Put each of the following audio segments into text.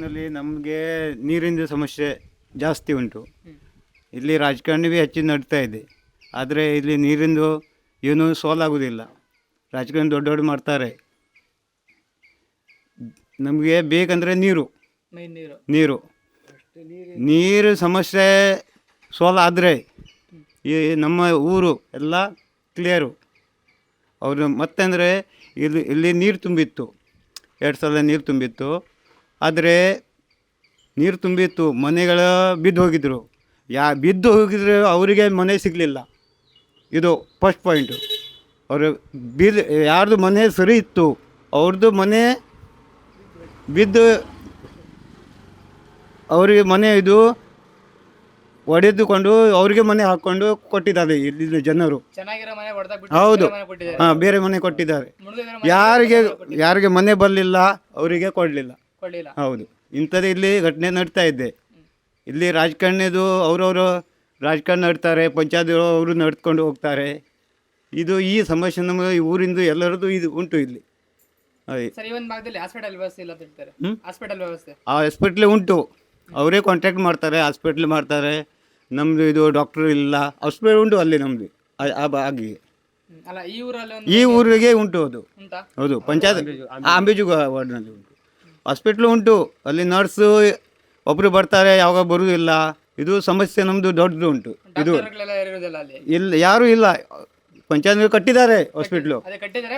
ಗ್ರಾಮದಲ್ಲಿ ನಮಗೆ ನೀರಿಂದು ಸಮಸ್ಯೆ ಜಾಸ್ತಿ ಉಂಟು. ಇಲ್ಲಿ ರಾಜಕಾರಣವೇ ಹೆಚ್ಚು ನಡೀತಾ ಇದೆ. ಆದರೆ ಇಲ್ಲಿ ನೀರಿಂದು ಏನು ಸೋಲ್ ಆಗೋದಿಲ್ಲ ರಾಜಕಾರಣ ದೊಡ್ಡ ದೊಡ್ಡ ಮಾಡ್ತಾರೆ. ನಮಗೆ ಬೇಕಂದರೆ ನೀರು. ನೀರು. ನೀರು. ನೀರು ಸಮಸ್ಯೆ ಸಾಲ್ವ್ ಆದರೆ ಈ ನಮ್ಮ ಊರು ಎಲ್ಲ ಕ್ಲಿಯರು ಅವರು ಮತ್ತೆಂದರೆ ಇಲ್ಲಿ ಇಲ್ಲಿ ನೀರು ತುಂಬಿತ್ತು. ಎರಡು ಸಲ ನೀರು ತುಂಬಿತ್ತು. ಆದರೆ ನೀರು ತುಂಬಿತ್ತು ಮನೆಗಳ ಬಿದ್ದು ಹೋಗಿದ್ದರು ಯಾ ಬಿದ್ದು ಹೋಗಿದ್ರೆ ಅವರಿಗೆ ಮನೆ ಸಿಗಲಿಲ್ಲ. ಇದು ಫಸ್ಟ್ ಪಾಯಿಂಟು ಅವರು ಬಿದ್ದು ಯಾರ್ದು ಮನೆ ಸರಿ ಇತ್ತು ಅವ್ರದ್ದು ಮನೆ ಬಿದ್ದು ಅವರಿಗೆ ಮನೆ ಇದು ಒಡೆದುಕೊಂಡು ಅವರಿಗೆ ಮನೆ ಹಾಕೊಂಡು ಕೊಟ್ಟಿದ್ದಾರೆ ಇಲ್ಲಿನ ಜನರು. ಹೌದು. ಹಾಂ ಬೇರೆ ಮನೆ ಕೊಟ್ಟಿದ್ದಾರೆ. ಯಾರಿಗೆ ಯಾರಿಗೆ ಮನೆ ಬರಲಿಲ್ಲ ಅವರಿಗೆ ಕೊಡಲಿಲ್ಲ. ಕೊಡ್ಲಿಲ್ಲ ಹೌದು. ಇಂಥದ್ದು ಇಲ್ಲಿ ಘಟನೆ ನಡೀತಾ ಇದ್ದೆ ಇಲ್ಲಿ ರಾಜಕಾರಣಿದು ಅವರವರು ರಾಜಕಾರಣ ನಡ್ತಾರೆ ಪಂಚಾಯತ್ ಅವರು ನಡ್ಕೊಂಡು ಹೋಗ್ತಾರೆ. ಇದು ಈ ಸಮಸ್ಯೆ ನಮ್ಮ ಈ ಊರಿಂದು ಎಲ್ಲರದ್ದು ಇದು ಉಂಟು ಇಲ್ಲಿ. ಹಾಗೆ. ಸರ್ ಈ ಒಂದು ಭಾಗದಲ್ಲಿ ಹಾಸ್ಪಿಟಲ್ ವ್ಯವಸ್ಥೆ ಇಲ್ಲ ಅಂತ ಹೇಳ್ತಾರೆ. ಹ್ಮ್? ಹಾಸ್ಪಿಟಲ್ ವ್ಯವಸ್ಥೆ. ಆ ಹಾಸ್ಪಿಟ್ಲ್ ಉಂಟು. ಅವರೇ ಕಾಂಟ್ಯಾಕ್ಟ್ ಮಾಡ್ತಾರೆ ಹಾಸ್ಪಿಟ್ಲ್ ಮಾಡ್ತಾರೆ. ನಮ್ಮದು ಇದು ಡಾಕ್ಟರ್ ಇಲ್ಲ. ಹಾಸ್ಪಿಟಲ್ ಉಂಟು ಅಲ್ಲಿ ನಮ್ಮದು ಆ ಬಾಗಿ ಹ್ಮ್. ಅಲ್ಲ ಈ ಊರಲ್ಲಿ ಒಂದು ಈ ಊರಿಗೆ ಉಂಟು ಅದು. ಉಂಟಾ? ಹೌದು ಪಂಚಾಯತ್ ಅಂಬೇಜು ವಾರ್ಡ್ನಲ್ಲಿ ಉಂಟು. ಹಾಸ್ಪಿಟ್ಲು ಉಂಟು. ಅಲ್ಲಿ ನರ್ಸು ಒಬ್ಬರು ಬರ್ತಾರೆ ಯಾವಾಗ ಬರುವುದಿಲ್ಲ ಇದು ಸಮಸ್ಯೆ ನಮ್ಮದು ದೊಡ್ಡದು ಉಂಟು. ಇದು ಇಲ್ಲ ಯಾರು ಇಲ್ಲ. ಪಂಚಾಯತ್ ಕಟ್ಟಿದ್ದಾರೆ ಹಾಸ್ಪಿಟ್ಲು.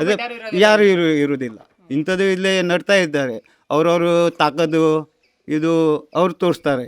ಅದೇ. ಯಾರು ಇರು ಇರುವುದಿಲ್ಲ. ಇಂಥದ್ದು ಇಲ್ಲೇ ನಡ್ತಾ ಇದ್ದಾರೆ. ಅವ್ರವರು ತಾಕದು ಇದು ಅವ್ರು ತೋರಿಸ್ತಾರೆ.